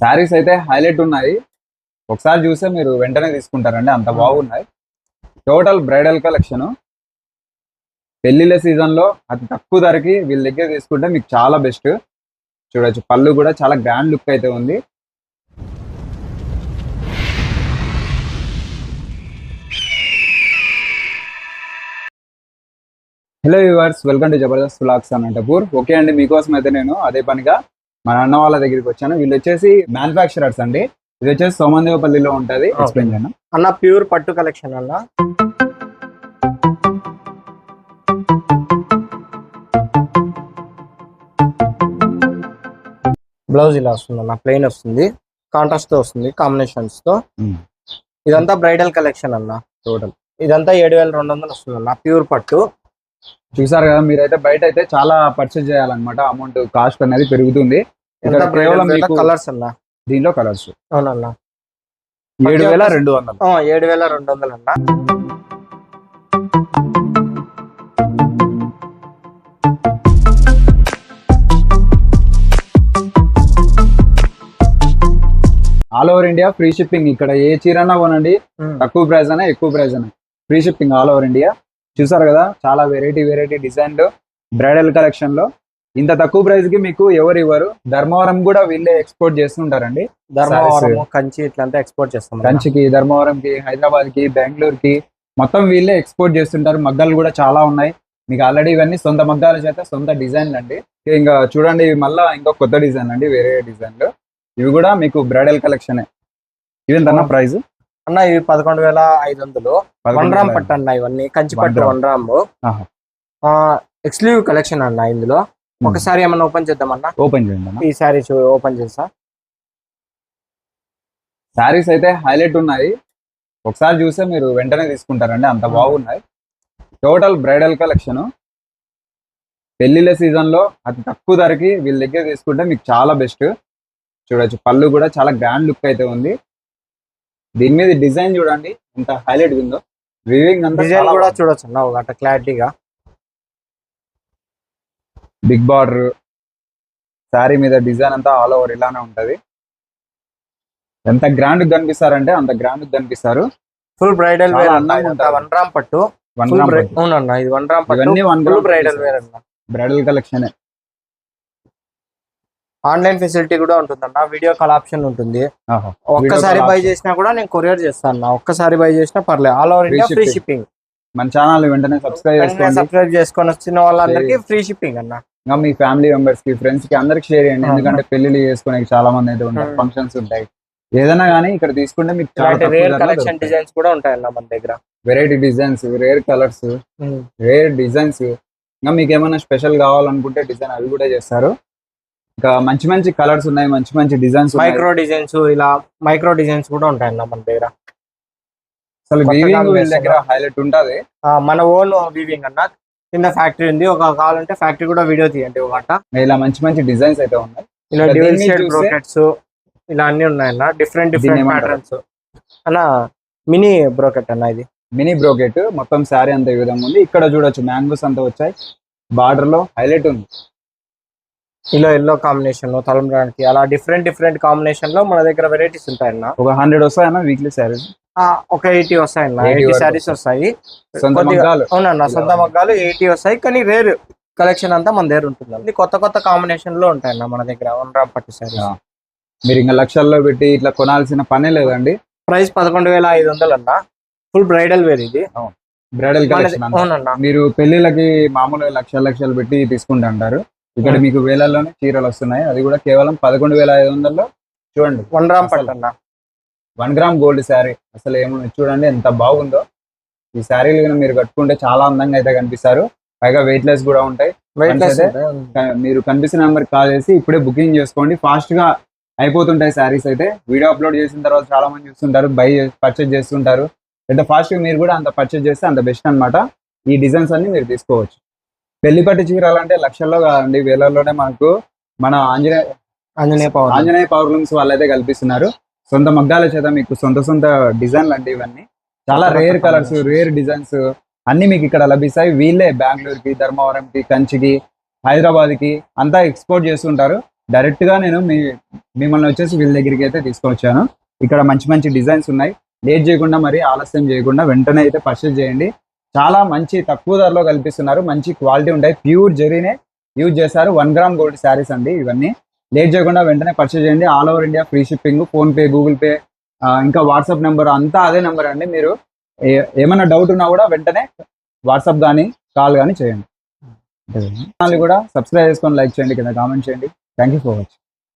శారీస్ అయితే హైలైట్ ఉన్నాయి. ఒకసారి చూస్తే మీరు వెంటనే తీసుకుంటారండి. అంత బాగున్నాయి. టోటల్ బ్రైడల్ కలెక్షన్ పెళ్ళిళ్ళ సీజన్లో అతి తక్కువ ధరకి వీళ్ళ దగ్గర తీసుకుంటే మీకు చాలా బెస్ట్ చూడొచ్చు. పళ్ళు కూడా చాలా గ్రాండ్ లుక్ అయితే ఉంది. Hello viewers welcome to Jabardasth vlogs Anantapur okay అండి మీకోసం అయితే నేను అదే పనిగా మన అన్న వాళ్ళ దగ్గరికి వచ్చాను. వీళ్ళు వచ్చేసి మ్యానుఫాక్చరర్స్ అండి. ఇది వచ్చేసి సోమందేవపల్లిలో ఉంటది. ఎక్స్ప్లెయిన్ చేయను అన్న ప్యూర్ పట్టు కలెక్షన్ అన్న. బ్లౌజ్ ఇలా వస్తుంది అన్న ప్లెయిన్ వస్తుంది. కాంట్రాస్ట్తో వస్తుంది కాంబినేషన్స్తో. ఇదంతా బ్రైడల్ కలెక్షన్ అన్న టోటల్ ఇదంతా ఏడు వేల రెండు వందలు వస్తుంది అన్న ప్యూర్ పట్టు. చూసారు కదా మీరైతే బయట అయితే చాలా పర్చేజ్ చేయాలన్నమాట. అమౌంట్ కాస్ట్ అనేది పెరుగుతుంది. ఇక్కడ కేవలం కలర్స్ అన్న. దీనిలో కలర్స్ అవునన్న. ఏడు వేల రెండు వందలు. ఏడు వేల రెండు వందలు అన్న all over India free shipping ఇక్కడ ఏ చీరన్నా కొనండి. తక్కువ ప్రైస్ అయినా ఎక్కువ ప్రైస్ అయినా free shipping all over India చూసారు కదా? చాలా వెరైటీ వెరైటీ డిజైన్లు బ్రైడల్ కలెక్షన్లో. ఇంత తక్కువ ప్రైస్కి మీకు ఎవరు ఇవ్వరు. ధర్మవరం కూడా వీళ్ళే ఎక్స్పోర్ట్ చేస్తుంటారండి ధర్మవరం కంచి ఇట్లంతా ఎక్స్పోర్ట్ చేస్తాం. కంచికి ధర్మవరంకి హైదరాబాద్కి బెంగళూరుకి మొత్తం వీళ్ళే ఎక్స్పోర్ట్ చేస్తుంటారు. మగ్గాలు కూడా చాలా ఉన్నాయి. మీకు ఆల్రెడీ ఇవన్నీ సొంత మగ్గాల చేత సొంత డిజైన్లు అండి. ఇంకా చూడండి ఇవి మళ్ళా ఇంకో కొత్త డిజైన్ అండి. వేరే డిజైన్లు ఇవి కూడా మీకు బ్రైడల్ కలెక్షన్ ఇవి ఎంత ప్రైస్ అన్న ఇవి పదకొండు వేల ఐదు వందలు వన్ రామ్ పట్టు అన్న ఇవన్నీ. కంచి పట్టు gram. వన్ రామ్. ఆహా. ఎక్స్క్లూజివ్ కలెక్షన్ అన్న ఇందులో. ఒకసారి ఏమన్నా ఓపెన్ చేద్దామన్నా ఓపెన్ చేయండి ఈ సారీ ఓపెన్ చేసా శారీస్ అయితే హైలైట్ ఉన్నాయి. ఒకసారి చూస్తే మీరు వెంటనే తీసుకుంటారండి. అంత బాగున్నాయి. Total bridal collection. పెళ్ళిళ్ళ సీజన్లో అతి తక్కువ ధరకి వీళ్ళ దగ్గర తీసుకుంటే మీకు చాలా బెస్ట్. చూడొచ్చు. పళ్ళు కూడా చాలా గ్రాండ్ లుక్ అయితే ఉంది. దీని మీద డిజైన్ చూడండి ఎంత హైలైట్ ఉందో. వివింగ్ అంతా డిజైన్ కూడా చూడొచ్చు అన్న అట్ట క్లారిటీగా బిగ్ బార్డర్ శారీ మీద డిజైన్ అంతా ఆల్ ఓవర్ ఇలానే ఉంటది. ఎంత గ్రాండ్ కనిపిస్తారంటే అంత గ్రాండ్ కనిపిస్తారు. ఫుల్ బ్రైడల్ వేర్ ఉంటుంది. వన్ రామ్ పట్టు. అవునన్న ఇది వన్ రామ్ పట్టు. ఇవన్నీ వన్ బ్రైడల్ వేర్ అన్న. బ్రైడల్ కలెక్షన్ ఆన్లైన్ ఫెసిలిటీ కూడా ఉంటుందన్న. వీడియో కాల్ ఆప్షన్ ఉంటుంది. ఒక్కసారి బై. చేసినా కూడా నేను కొరియర్ చేస్తాను అన్న ఒక్కసారి బై చేసినా పర్లేదు. All over India free. Shipping. మన ఛానల్ వెంటనే సబ్స్క్రైబ్ చేసుకోండి. సబ్స్క్రైబ్ చేసుకొని వచ్చిన వాళ్ళందరికీ ఫ్రీ షిప్పింగ్ అన్న. ఇంకా మీ ఫ్యామిలీ మెంబర్స్కి ఫ్రెండ్స్కి అందరికి షేర్ చేయండి. ఎందుకంటే పెళ్ళిళ్ళు చేసుకునే చాలా మంది అయితే ఉంటారు. ఫంక్షన్స్ ఉంటాయి. ఏదైనా కానీ ఇక్కడ తీసుకుంటే మీకు రేర్ కలెక్షన్ డిజైన్స్ కూడా ఉంటాయన్న మన దగ్గర. Variety designs rare colours rare designs ఇంకా మీకు ఏమైనా స్పెషల్ కావాలనుకుంటే డిజైన్ అవి కూడా చేస్తారు. ఇంకా మంచి మంచి కలర్స్ ఉన్నాయి మంచి మంచి డిజైన్స్ మైక్రో డిజైన్స్ ఇలా మైక్రో డిజైన్స్ కూడా ఉంటాయన్న మన దగ్గర. అసలు వీవింగ్ వీళ్ళ. దగ్గర హైలైట్ ఉంటది. మన ఓన్ వీవింగ్ అన్న. కింద ఫ్యాక్టరీ ఉంది ఒక కావాలంటే ఫ్యాక్టరీ కూడా వీడియో తీయండి ఒక గంట ఇలా మంచి మంచి డిజైన్స్ అయితే ఉన్నాయి. ఇలా షేడ్ చూస్తే- బ్రోకెట్స్ ఇలా అన్ని ఉన్నాయన్న. Different different? ప్యాటర్న్స్ అన్న మినీ బ్రోకెట్ అన్న ఇది. మినీ బ్రోకెట్ మొత్తం శారీ అంత ఈ విధంగా ఉంది. ఇక్కడ చూడొచ్చు మ్యాంగోస్ అంతా వచ్చాయి. బార్డర్లో హైలైట్ ఉంది. ఇలా ఎల్లో కాంబినేషన్ తలంబ్రానికి అలా డిఫరెంట్ డిఫరెంట్ కాంబినేషన్లో మన దగ్గర వెరైటీస్ ఉంటాయన్న. ఒక హండ్రెడ్ వస్తాయన్న వీక్లీ శారీస్ ఒక ఎయిటీ వస్తాయన్న. 80 ఎయిటీ శారీస్ వస్తాయి. అవునన్న సొంత మగ్గాలు ఎయిటీ వస్తాయి. కానీ రేర్ కలెక్షన్ అంతా మన దగ్గర ఉంటుంది కొత్త కొత్త కాంబినేషన్లో ఉంటాయన్న మన దగ్గర వన్ రామ్ పట్టు శారీస్ ఆ. మీరు ఇంకా లక్షల్లో పెట్టి ఇట్లా కొనాల్సిన పనే లేదండి? ప్రైస్ పదకొండు వేల ఐదు వందలు అన్న ఫుల్ బ్రైడల్ వేర్ ఇది బ్రైడల్ కలెక్షన్ మీరు పెళ్ళిళ్ళకి మామూలుగా లక్షలు లక్షలు పెట్టి తీసుకుంటుంటారు ఇక్కడ. మీకు వేలల్లోనే చీరలు వస్తున్నాయి. అది కూడా కేవలం పదకొండు వేల ఐదు వందల్లో. చూడండి. వన్ రామ్ అసలు- పట్టు అన్న వన్ గ్రామ్ గోల్డ్ శారీ. అసలు ఏముంది చూడండి ఎంత బాగుందో. ఈ శారీలు మీరు కట్టుకుంటే చాలా అందంగా అయితే కనిపిస్తారు. పైగా వెయిట్ లెస్ కూడా ఉంటాయి. మీరు కనిపిస్తున్న నెంబర్ కాల్ చేసి ఇప్పుడే బుకింగ్ చేసుకోండి. ఫాస్ట్గా అయిపోతుంటాయి శారీస్ అయితే. వీడియో అప్లోడ్ చేసిన తర్వాత చాలా మంది చూస్తుంటారు బై పర్చేజ్ చేస్తుంటారు. ఎంత ఫాస్ట్గా మీరు కూడా అంత పర్చేజ్ చేస్తే అంత బెస్ట్ అన్నమాట. ఈ డిజైన్స్ అన్ని మీరు తీసుకోవచ్చు. పెళ్ళి పట్టు చీరలు అంటే లక్షల్లో కాదండి. వేలల్లోనే మనకు మన Anjaneya Anjaneya power Anjaneya power looms వాళ్ళైతే కల్పిస్తున్నారు. సొంత మగ్గాల చేత మీకు సొంత సొంత డిజైన్లు అంటే ఇవన్నీ. చాలా రేర్ కలర్స్. రేర్ డిజైన్స్ అన్ని మీకు ఇక్కడ లభిస్తాయి. వీళ్ళే బెంగళూరుకి ధర్మవరంకి కంచికి హైదరాబాద్కి అంతా ఎక్స్పోర్ట్ చేస్తుంటారు. డైరెక్ట్గా నేను మీ మిమ్మల్ని వచ్చేసి వీళ్ళ దగ్గరికి అయితే తీసుకొచ్చాను. ఇక్కడ మంచి మంచి డిజైన్స్ ఉన్నాయి. లేట్ చేయకుండా మరి ఆలస్యం చేయకుండా వెంటనే అయితే పర్చేస్ చేయండి. చాలా మంచి తక్కువ ధరలో కల్పిస్తున్నారు. మంచి క్వాలిటీ ఉంటాయి. ప్యూర్ జరీనే యూజ్ చేశారు వన్ గ్రామ్ గోల్డ్ శారీస్ అండి ఇవన్నీ. లేట్ చేయకుండా వెంటనే పర్చేస్ చేయండి. All over India free shipping PhonePe Google pay ఇంకా వాట్సాప్ నెంబర్ అంతా అదే నెంబర్ అండి. మీరు ఏమైనా డౌట్ ఉన్నా కూడా వెంటనే వాట్సాప్ కానీ కాల్ కానీ చేయండి. ఛానల్ కూడా సబ్స్క్రైబ్ చేసుకొని లైక్ చేయండి. కింద కామెంట్ చేయండి. Thank you for watching.